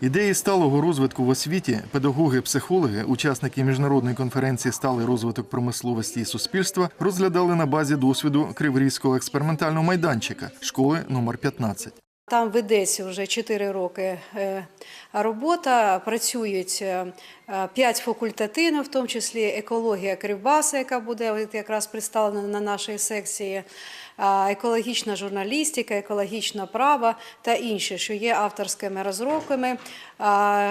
Ідеї сталого розвитку в освіті, педагоги, психологи, учасники міжнародної конференції Сталий розвиток промисловості і суспільства розглядали на базі досвіду Криворізького експериментального майданчика школи номер 15. Там ведеться вже 4 роки е, робота. Працюють 5 факультативів, в тому числі екологія Кривбаса, яка буде якраз представлена на нашій секції, екологічна журналістика, екологічне право та інші, що є авторськими розробками.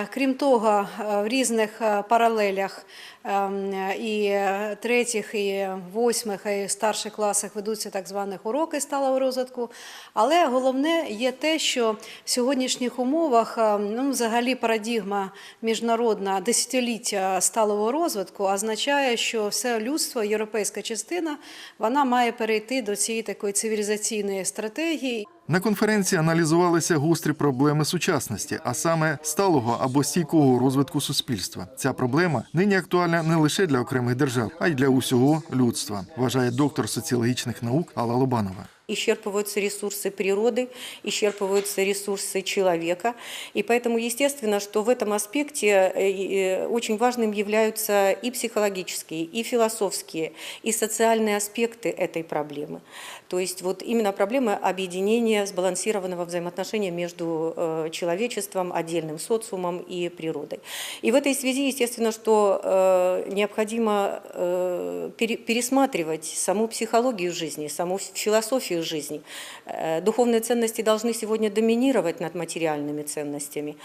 Крім того, е, в різних е, паралелях ем, і е, третіх, і восьмих, і старших класах ведуться так званих уроки сталого розвитку. Але головне є те, що в сьогоднішніх умовах е, ну, взагалі парадігма міжнародна десятиліття сталого розвитку означає, що все людство, європейська частина, вона має перейти до цієї такої цивілізаційної стратегії. На конференції аналізувалися гострі проблеми сучасності, а саме сталого або стійкого розвитку суспільства. Ця проблема нині актуальна не лише для окремих держав, а й для усього людства, вважає доктор соціологічних наук Алла Лобанова. исчерпываются ресурсы природы, исчерпываются ресурсы человека. И поэтому, естественно, что в этом аспекте э, э, очень важным являются и психологические, и философские, и социальные аспекты этой проблемы. То есть вот именно проблема объединения сбалансированного взаимоотношения между э, человечеством, отдельным социумом и природой. И в этой связи, естественно, что э, необходимо э, пере- пересматривать саму психологию жизни, саму философию жизни. Э, Духовные ценности должны сегодня доминировать над материальными ценностями.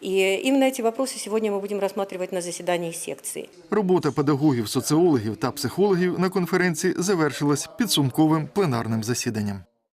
И именно эти вопросы сегодня мы будем рассматривать на заседании секции. Робота педагогів, соціологів та психологів на конференції завершилась підсумковим пленарним засіданням.